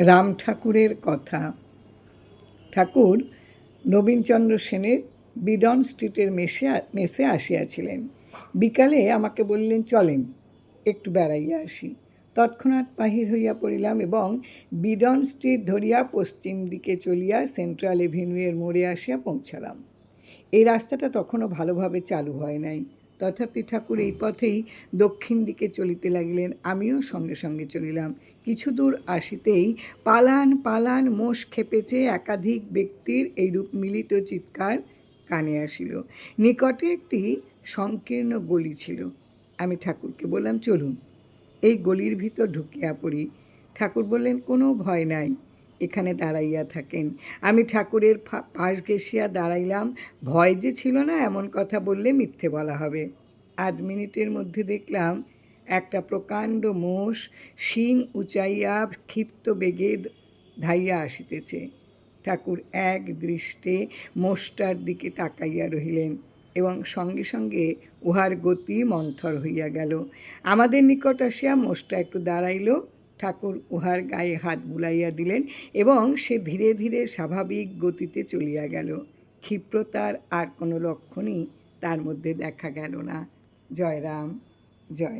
রাম ঠাকুরের কথা। ঠাকুর নবীনচন্দ্র সেনের বিডন স্ট্রিটের মেসে মেসে আসিয়াছিলেন। বিকালে আমাকে বললেন, চলেন, একটু বেড়াইয়া আসি। তৎক্ষণাৎ বাহির হইয়া পড়িলাম এবং বিডন স্ট্রিট ধরিয়া পশ্চিম দিকে চলিয়া সেন্ট্রাল এভিনিউয়ের মোড়ে আসিয়া পৌঁছালাম। এই রাস্তাটা তখনও ভালোভাবে চালু হয় নাই। তথাপি ঠাকুর এই পথেই দক্ষিণ দিকে চলিতে লাগিলেন। আমিও সঙ্গে সঙ্গে চলিলাম। কিছু দূর আসিতেই পালান পালান মোষ খেপেছে একাধিক ব্যক্তির এইরূপ মিলিত চিৎকার কানে আসিল। নিকটে একটি সংকীর্ণ গলি ছিল। আমি ঠাকুরকে বললাম, চলুন। এই গলির ভিতর ঢুকিয়া পড়ি। ঠাকুর বললেন, কোনো ভয় নাই। এখানে দাঁড়াইয়া থাকেন। আমি ঠাকুরের পাশ ঘেঁষিয়া দাঁড়াইলাম। ভয় যে ছিল না, এমন কথা বললে মিথ্যে বলা হবে। আধ মিনিটের মধ্যে দেখলাম একটা প্রকাণ্ড মোষ শিং উঁচাইয়া ক্ষিপ্ত বেগে ধাইয়া আসিতেছে। ঠাকুর এক দৃষ্টে মোষটার দিকে তাকাইয়া রহিলেন এবং সঙ্গে সঙ্গে উহার গতি মন্থর হইয়া গেল। আমাদের নিকট আসিয়া মোষটা একটু দাঁড়াইল। ঠাকুর উহার গায়ে হাত বুলাইয়া দিলেন এবং সে ধীরে ধীরে স্বাভাবিক গতিতে চলিয়া গেল। ক্ষিপ্রতার আর কোনো লক্ষণই তার মধ্যে দেখা গেল না। জয়রাম জয়